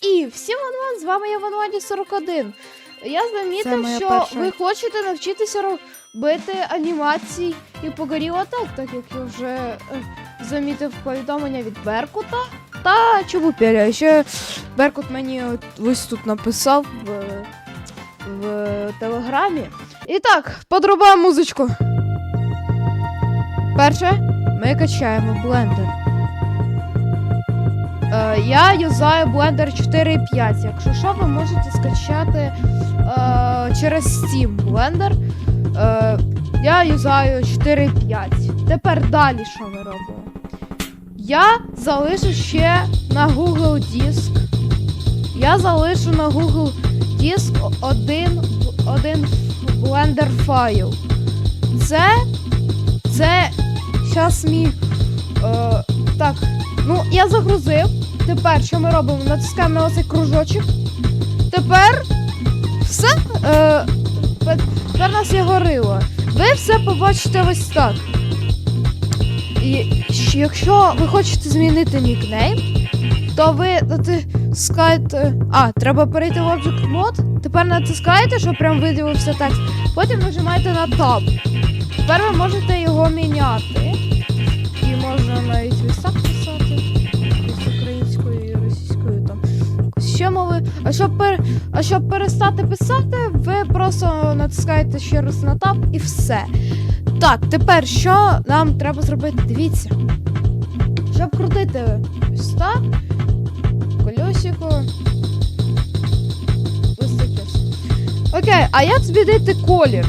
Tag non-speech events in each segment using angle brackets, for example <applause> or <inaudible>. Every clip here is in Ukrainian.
І всім Ван, з вами я Ванваді 41. Я замітив, що перша. ви хочете навчитися робити анімації і погоріло так, так як я вже е, замітив повідомлення від Беркута та Чубупеля. Ще Беркут мені от ось тут написав в, в телеграмі. І так, подрубаємо музичку. Перше, ми качаємо блендер. Е, я юзаю Blender 4.5. Якщо що, ви можете скачати е, через Steam Blender. Е, я юзаю 4.5. Тепер далі що ми робимо? Я залишу ще на Google Диск. Я залишу на Google Диск один, один Blender файл. Це. Це. Щас мій. Е, так, Ну, я загрузив. Тепер що ми робимо? Натискаємо на оцей кружочок. Тепер все. Е, тепер у нас є горило. Ви все побачите ось так. І якщо ви хочете змінити нікнейм, то ви натискаєте. А, треба перейти в Object Mode. Тепер натискаєте, щоб прям виділився текст. Потім нажимаєте на Tab. Тепер ви можете його міняти. І можна навіть в листах А щоб, пер... а щоб перестати писати, ви просто натискаєте ще раз на таб і все. Так, тепер що нам треба зробити? Дивіться. Щоб крутити ось так, колесико. Окей, а як змінити колір?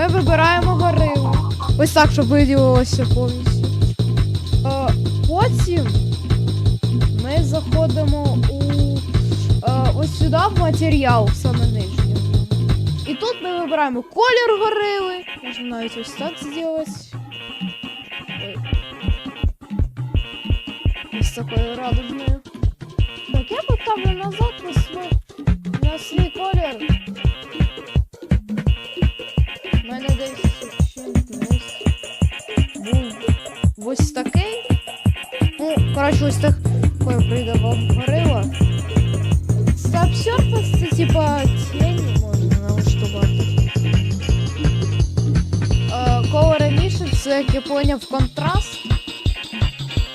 Ми вибираємо горилу. Ось так, щоб виділилося повністю. Е, потім ми заходимо у е, ось сюди в матеріал, саме нижній. І тут ми вибираємо колір горили. Можна навіть ось так зробити. Ось такою радужною. Так, я поставлю назад на свій, на свій колір. Мене десь десь був ось такий. Ну, коротше, ось так прийде вам горила. Обсервер, це типа тіні можна налаштувати. Е, Color emission, це як я поняв контраст.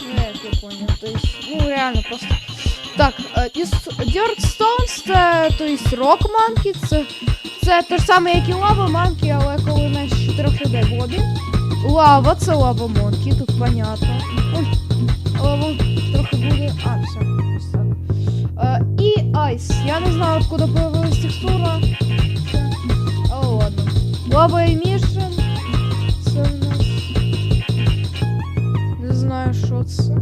Ну, як я поняв, то есть, ну реально просто. Так, е, Dirt Stones, це то есть Rock Monkey, це, це те ж саме, як і Lava Monkey, але коли менше чотирьох людей було один. Лава, це Lava Monkey, тут понятно. Ой, але трохи буде. А, все, ось так. Е, і Ice. Я не знаю, откуда появилась текстура. Але ладно. Lava Emission. Це у нас. Не знаю, що це.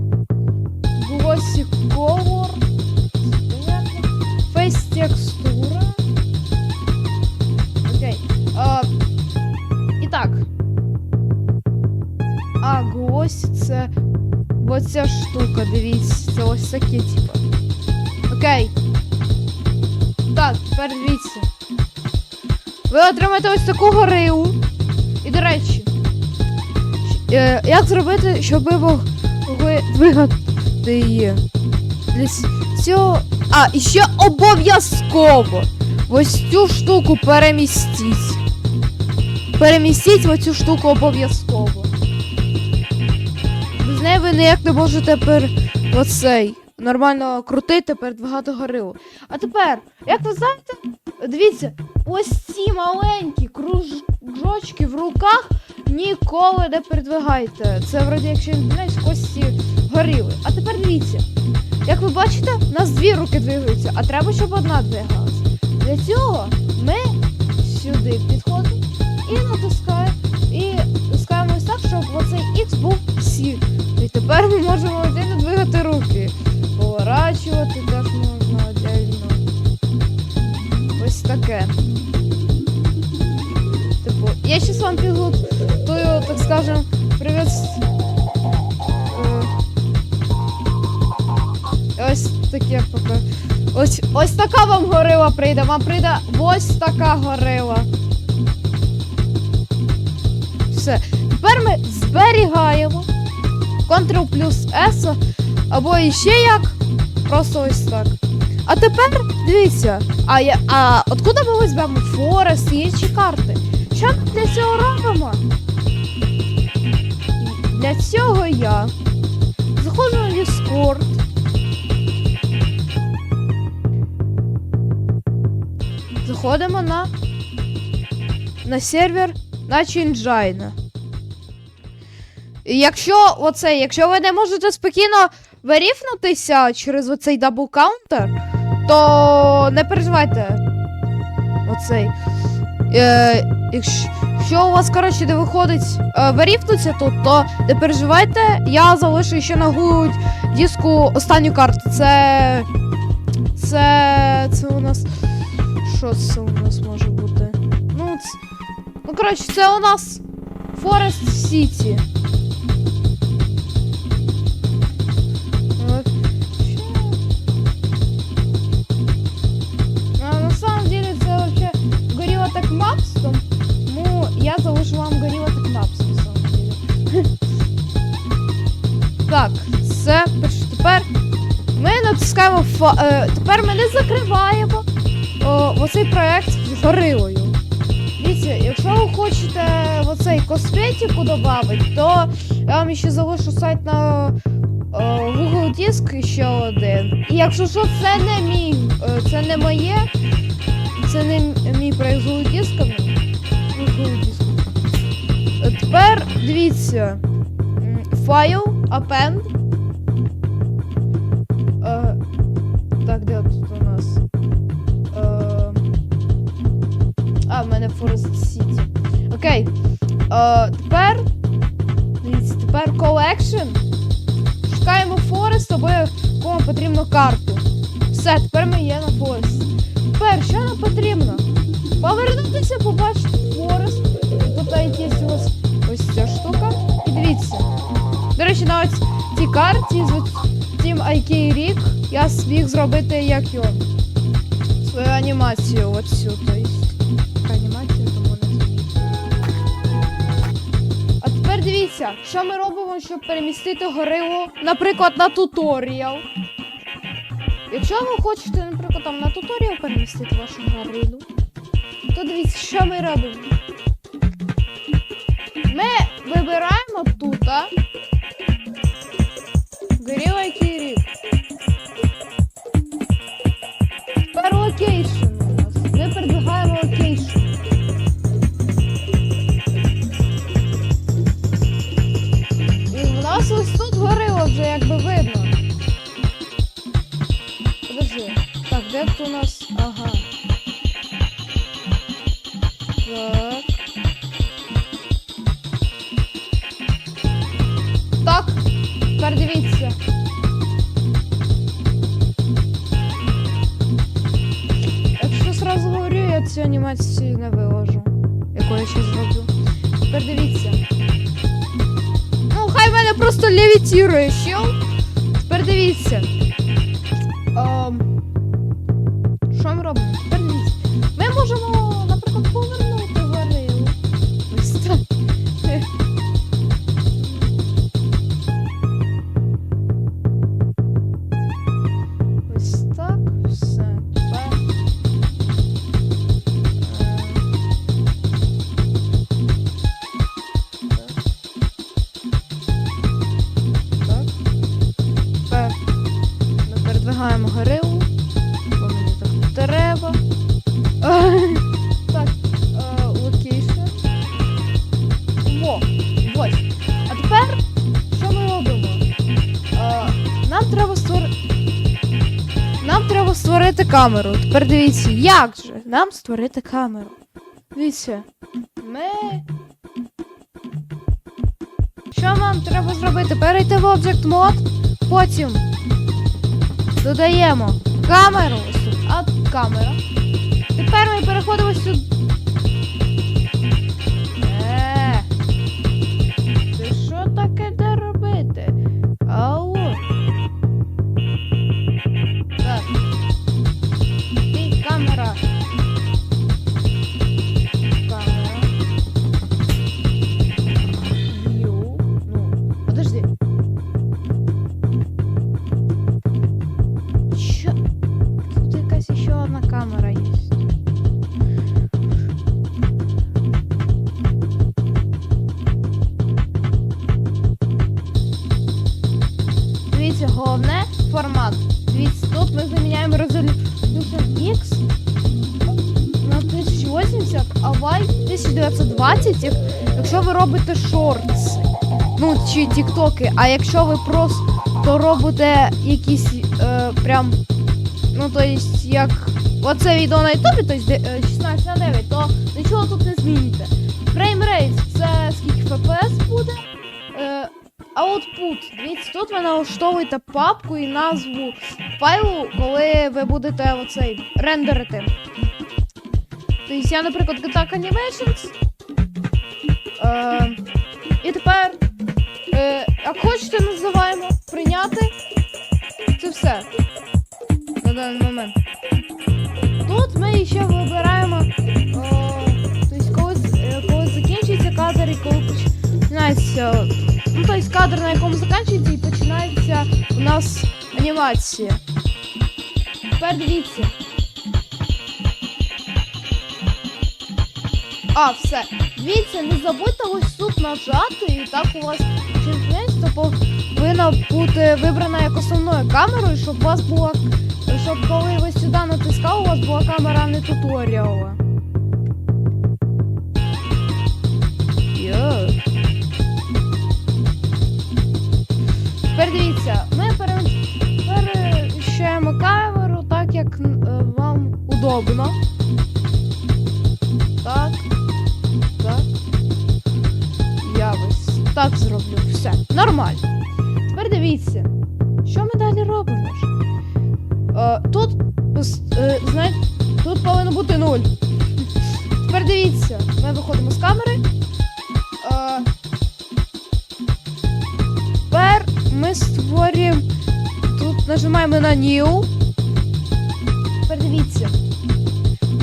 Glossy Color. Glossy це оця штука, дивіться. Це ось такі, типа. Окей. Так, тепер дивіться. Ви отримаєте ось таку горилу. І до речі, е, як зробити, щоб ви могли двигати її? Для цього. А, і ще обов'язково ось цю штуку перемістіть. Перемістіть оцю штуку обов'язково. Ви ніяк не можете пер... оцей нормально крутити, передвигати горилу. А тепер, як ви знаєте, дивіться, ось ці маленькі кружочки в руках ніколи не передвигайте. Це вроді, якщо не помиляюсь, кості горили. А тепер дивіться, як ви бачите, у нас дві руки двигаються, а треба, щоб одна двигалася. Для цього ми сюди підходимо і натискаємо, щоб оцей X був сі. І тепер ми можемо отдельно двигати руки. Поворачувати теж можна отдельно. Ось таке. Типу, я щас вам підготую, так скажем, привіт. Е, Ось таке поки. Ось, ось така вам горила прийде. Вам прийде ось така горила. Тепер ми зберігаємо. Ctrl плюс S, або іще як. Просто ось так. А тепер дивіться, а, я, а откуда ми візьмемо Форест і інші карти? Що ми для цього робимо? Для цього я заходжу на Discord. Заходимо на, на сервер на Чинджайна. Якщо оце, якщо ви не можете спокійно виріфнутися через оцей дабл каунтер, то не переживайте. Оцей. Е, якщо, у вас, коротше, не виходить е, виріфнутися тут, то не переживайте, я залишу ще на гуд диску останню карту. Це. Це. Це у нас. Що це у нас може бути? Ну, це, ну коротше, це у нас Forest City. Я вам Gorilla Tech Maps на. Так, це тепер ми натискаємо фа... е, тепер ми не закриваємо о, оцей проект з горилою. Дивіться, якщо ви хочете оцей косметику додати, то я вам ще залишу сайт на о, Google Диск ще один. І якщо що, це не мій, е, це не моє, це не мій проект з Google дисками. Google Диск. Тепер дивіться. Файл, append. Е, так, де тут у нас? Е, а, в мене Forest City. Окей. Е, тепер. Дивіться, тепер collection. Шукаємо Форест, або кому потрібно карту. Все, тепер ми є на Форест. Тепер, що нам потрібно? Повернутися, побачити Форест. Тут є вас ось ця штука. І дивіться. До речі, на ось цій карті з цим IK Рік я зміг зробити як його. Свою анімацію оцю. Тобто, така анімація, тому не. А тепер дивіться, що ми робимо, щоб перемістити горилу, наприклад, на туторіал. Якщо ви хочете, наприклад, там на туторіал перемістити вашу горилу, то дивіться, що ми робимо. Вибираємо тут Горіла Кірі. Тепер локейшн у нас. Ми передвигаємо локейшн. І в нас ось тут горило вже якби видно. Подожди. Так, де тут у нас? Ага. Просто треба створити. Нам треба створити камеру. Тепер дивіться, як же нам створити камеру. Дивіться. Ми. Що нам треба зробити? Перейти в Object Mode, потім додаємо камеру. ось тут, А камера. Тепер ми переходимо сюди. Yeah. Якщо ви робите шортс. Ну, чи тіктоки, а якщо ви просто робите якісь е, прям. Ну, то есть, як оце відео на Ютубі, то е, 16 на 9, то нічого тут не зміните. Фреймрейт це скільки FPS буде. Е, Output. Дивіться, тут ви налаштовуєте папку і назву файлу, коли ви будете оцей рендерити. Тобто я, наприклад, Attack Animations. Е, і тепер, е, як хочете, називаємо прийняти. Це все. На даний момент. Тут ми ще вибираємо. О, тобто, коли, е, коли закінчується кадр і коли починається. Ну, тобто кадр, на якому закінчується, і починається у нас анімація. Тепер дивіться. А, все. Дивіться, не забудьте ось тут нажати, і так у вас через повинна бути вибрана як основною камерою, щоб у вас була. Щоб коли ви сюди натискали, у вас була камера не туторіала. Тепер дивіться, ми пере- переміщаємо камеру так, як е, вам удобно. Так. Так зроблю. Все. Нормально. Тепер дивіться, що ми далі робимо? Е, тут, е, знаєте, тут повинно бути нуль. Тепер дивіться, ми виходимо з камери. Е, тепер ми створюємо. Тут нажимаємо на New. Тепер дивіться.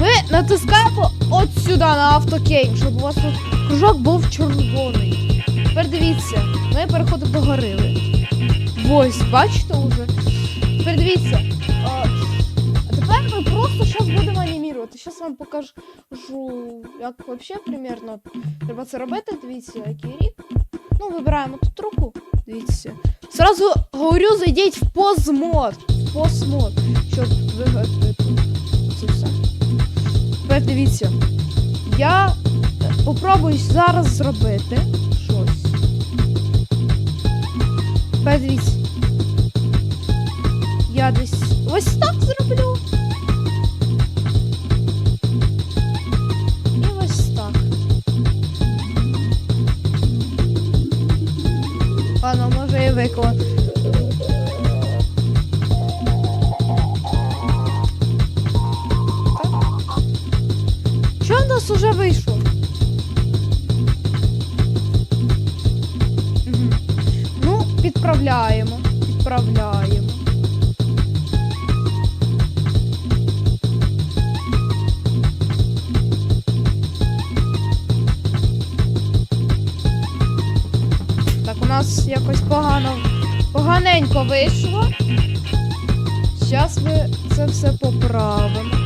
Ми натискаємо от сюди на автокейм, щоб у вас тут кружок був червоний. Тепер дивіться, ми переходимо до горили. Ось, бачите уже? Тепер дивіться. А, тепер ми просто зараз будемо анімірувати. Зараз вам покажу, як взагалі примерно треба це робити. Дивіться, який рік. Ну, вибираємо тут руку. Дивіться. Сразу говорю, зайдіть в позмод. В постмод, щоб вигадати це все. Тепер дивіться. Я попробую зараз зробити Дивіться. Я десь ось так зроблю. І ось так. Ладно, може і виклад. Що в нас уже вийшло? Підправляємо. Підправляємо. Так, у нас якось погано. Поганенько вийшло. Зараз ми це все поправимо.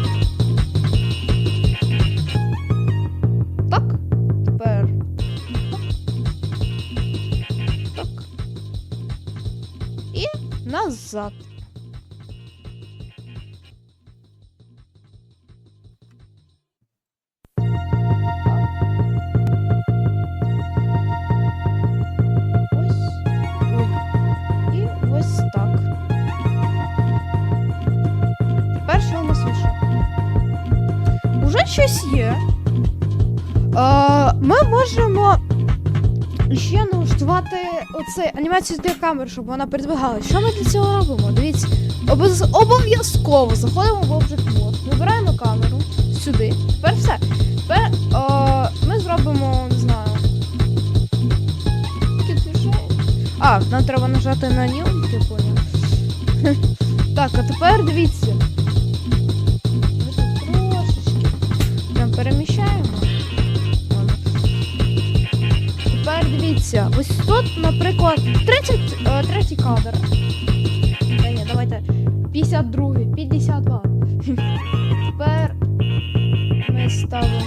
Уже щось є. Е, ми можемо ще налаштувати оце анімацію для камер, щоб вона передвигалася. Що ми для цього робимо? Дивіться, обов'язково заходимо в Object Mode, вибираємо камеру сюди. Тепер все. Тепер е, ми зробимо, не знаю. А, нам треба нажати на як я поняв. <laughs> Так, а тепер дивіться. Ми тут трошечки прям переміщаємо. Дивіться, ось тут, наприклад, 33 кадр. Та ні, давайте 52, 52. Тепер ми ставимо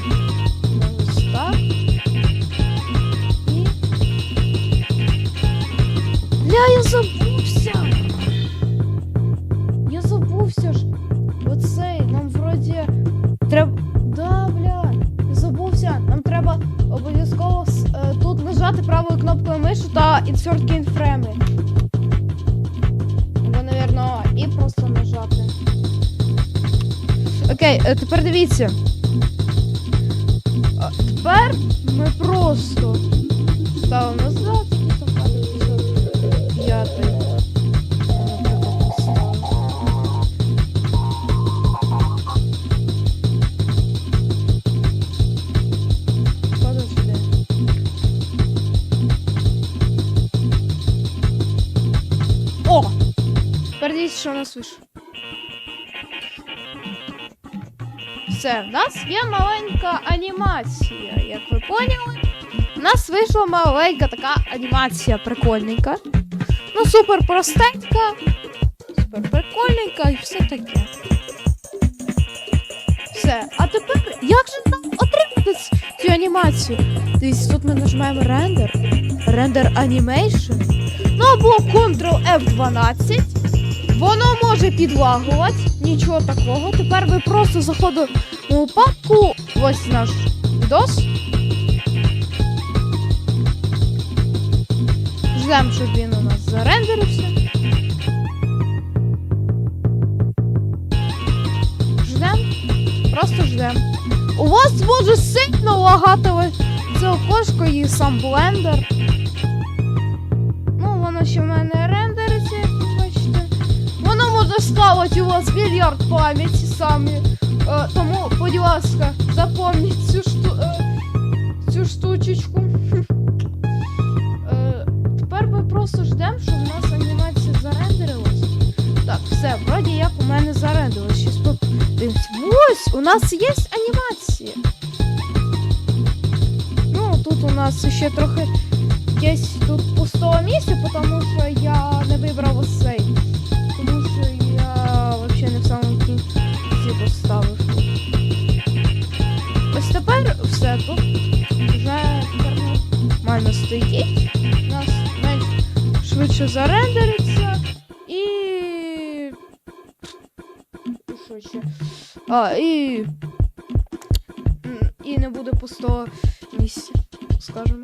дивіться. А, Тепер ми просто ставимо назад, п'ятий. Подожди. О! Тепер що у нас вийшло. Все, в нас є маленька анімація, як ви поняли. У нас вийшла маленька така анімація прикольненька. Ну, супер простенька, супер прикольненька і все таке. Все. А тепер як же нам отримати цю анімацію? Дивіться, тут ми нажимаємо рендер, рендер анімейшн. Ну або Ctrl F12. Воно може підлагувати, нічого такого. Тепер ви просто заходимо у папку. Ось наш відос. Ждемо, щоб він у нас зарендерився. Ждем. Просто ждем. У вас може сильно лагати це окошко і сам блендер. Ну, воно ще в мене рендериться, як ви бачите. Воно може схавати у вас мільярд пам'яті самі. Е, тому, будь ласка, запомніть цю, шту, е, цю штучечку. Е, тепер ми просто ждемо, щоб у нас анімація зарендерилась. Так, все, вроді як у мене зарендилось. Щас подивимось. Ось, у нас є анімація. Ну, тут у нас ще трохи є тут пустого місця, тому що я не вибрав ось цей. Тому що я взагалі не в самому кінці поставив тут. Ось тепер все тут вже нормально стоїть. У нас менш швидше зарендериться. І Що ще? А, і. І не буде пустого місця, скажімо.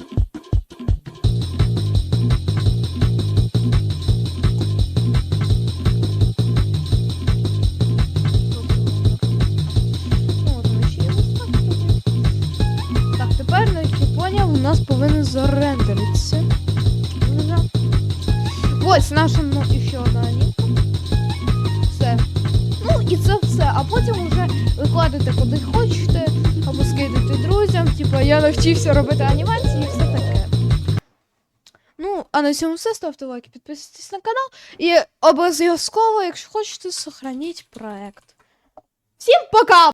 Зарендеритися. Вже. Ось наша ну, і ще одна анімка. Все. Ну і це все. А потім вже викладайте куди хочете, або скидайте друзям. Типа я навчився робити анімації і все таке. Ну, а на цьому все. Ставте лайки, підписуйтесь на канал. І обов'язково, якщо хочете, сохраніть проект. Всім пока!